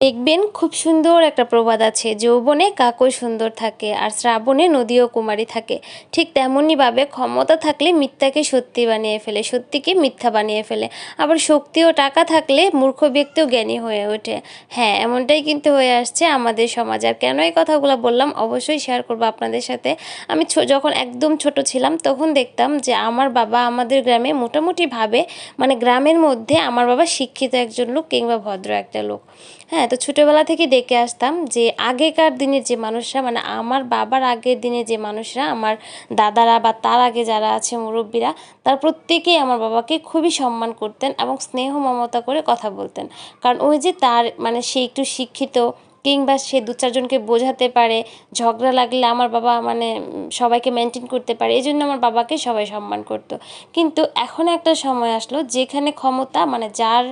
দেখবেন খুব সুন্দর একটা প্রবাদ আছে। যৌবনে কাকই সুন্দর থাকে আর শ্রাবণে নদীও কুমারী থাকে। ঠিক তেমনইভাবে ক্ষমতা থাকলে মিথ্যাকে সত্যি বানিয়ে ফেলে, সত্যিকে মিথ্যা বানিয়ে ফেলে। আবার শক্তি ও টাকা থাকলে মূর্খ ব্যক্তিও জ্ঞানী হয়ে ওঠে। হ্যাঁ এমনটাই কিন্তু হয়ে আসছে আমাদের সমাজ। আর কেন এই কথাগুলো বললাম অবশ্যই শেয়ার করব আপনাদের সাথে। আমি যখন একদম ছোট ছিলাম তখন দেখতাম যে আমার বাবা আমাদের গ্রামে মোটামুটিভাবে মানে গ্রামের মধ্যে আমার বাবা শিক্ষিত একজন লোক কিংবা ভদ্র একটা লোক। হ্যাঁ তো ছোটোবেলা থেকে দেখে আসতাম যে আগেকার দিনের যে মানুষরা মানে আমার বাবার আগের দিনে যে মানুষরা, আমার দাদারা বা তার আগে যারা আছে মুরব্বীরা, তার প্রত্যেকেই আমার বাবাকে খুবই সম্মান করতেন এবং স্নেহ মমতা করে কথা বলতেন। কারণ ওই যে তার মানে সে একটু শিক্ষিত কিংবা সে দু চারজনকে বোঝাতে পারে, ঝগড়া লাগলে আমার বাবা মানে সবাইকে মেনটেন করতে পারে এই জন্য আমার বাবাকে সবাই সম্মান করতো। কিন্তু এখন একটা সময় আসলো যেখানে ক্ষমতা মানে যার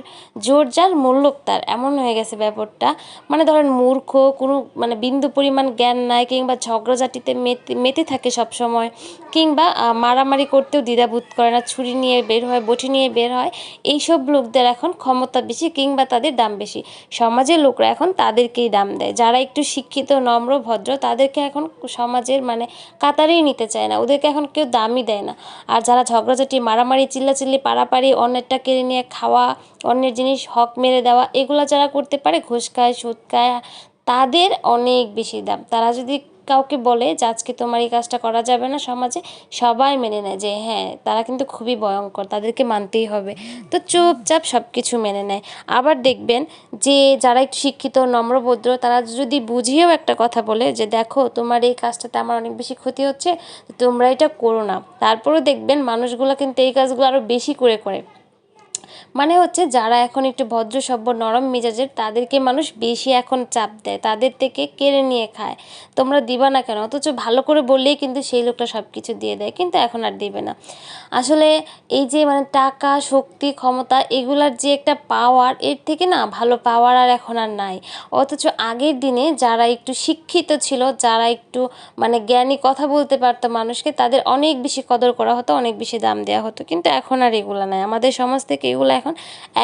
জোর, যার মূল্যক তার, এমন হয়ে গেছে ব্যাপারটা। মানে ধরেন মূর্খ, কোনো মানে বিন্দু পরিমাণ জ্ঞান নাই কিংবা ঝগড়াঝাটিতে মেতে মেতে থাকে সব সময় কিংবা মারামারি করতেও দ্বিধাবোধ করে না, ছুরি নিয়ে বের হয়, বটি নিয়ে বের হয়, এইসব লোকদের এখন ক্ষমতা বেশি কিংবা তাদের দাম বেশি। সমাজের লোকরা এখন তাদেরকেই দাম দেয় যারা একটু শিক্ষিত, নম্র, ভদ্র, তাদেরকে এখন সমাজের মানে কাতারেই নিতে চায় না। ওদেরকে এখন কেউ দামই দেয় না। আর যারা ঝগড়াঝাটি, মারামারি, চিল্লাচিল্লি পাড়াপাড়ি অন্যেরটা কেড়ে নিয়ে খাওয়া, অন্যের জিনিস হক মেরে দেওয়া, এগুলো যারা করতে পারে, ঘুষ খায়, সুদ খায়, তাদের অনেক বেশি দাম। তারা যদি কাউকে বলে যে আজকে তোমার এই কাজটা করা যাবে না সমাজে, সবাই মেনে নেয় যে হ্যাঁ তারা কিন্তু খুবই ভয়ঙ্কর, তাদেরকে মানতেই হবে। তো চুপচাপ সব কিছু মেনে নেয়। আবার দেখবেন যে যারা একটু শিক্ষিত নম্রভদ্র তারা যদি বুঝিয়েও একটা কথা বলে যে দেখো তোমার এই কাজটাতে আমার অনেক বেশি ক্ষতি হচ্ছে তোমরা এটা করো না। তারপরেও দেখবেন মানুষগুলো কিন্তু এই কাজগুলো আরও বেশি করে করে। মানে হচ্ছে যারা এখন একটু ভদ্র সভ্য, নরম মেজাজের, তাদেরকে মানুষ বেশি এখন চাপ দেয়। তাদের থেকে কেড়ে নিয়ে খায়। তোমরা দিবা না কেন? অথচ ভালো করে বললেই কিন্তু সেই লোকটা সব কিছু দিয়ে দেয়। কিন্তু এখন আর দেবে না। আসলে এই যে মানে টাকা, শক্তি, ক্ষমতা, এগুলার যে একটা পাওয়ার এর থেকে না ভালো পাওয়ার আর এখন আর নাই। অথচ আগের দিনে যারা একটু শিক্ষিত ছিল, যারা একটু মানে জ্ঞানী কথা বলতে পারতো মানুষকে, তাদের অনেক বেশি কদর করা হতো, অনেক বেশি দাম দেওয়া হতো। কিন্তু এখন আর এগুলো নাই। আমাদের সমাজ থেকে এগুলো এখন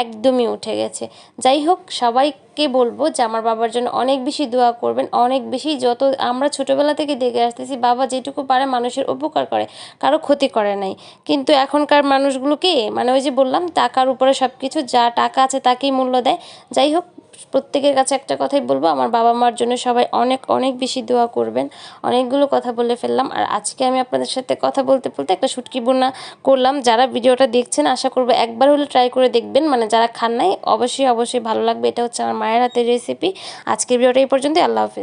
একদমই উঠে গেছে। যাই হোক সবাইকে বলব যে আমার বাবার জন্য অনেক বেশি দোয়া করবেন, অনেক বেশি যত আমরা ছোটোবেলা থেকে দেখে আসতেছি, বাবা যেটুকু পারে মানুষের উপকার করে, কারও ক্ষতি করে নাই। কিন্তু এখনকার মানুষগুলোকে মানে ওই যে বললাম, টাকার উপরে সব কিছু যা টাকা আছে তাকেই মূল্য দেয়। যাই হোক প্রত্যেকের কাছে একটা কথাই বলব, আমার বাবা মার জন্য সবাই অনেক অনেক বেশি দোয়া করবেন। অনেকগুলো কথা বলে ফেললাম। আর আজকে আমি আপনাদের সাথে কথা বলতে বলতে একটা শুটকি বোনা করলাম। যারা ভিডিওটা দেখছেন, আশা করব একবার হলে ট্রাই করে দেখবেন। মানে যারা খান নাই, অবশ্যই অবশ্যই ভালো লাগবে। এটা হচ্ছে আমার মায়ের হাতের রেসিপি আজকের ভিডিওটা এই পর্যন্তই। আল্লাহ হাফিজ।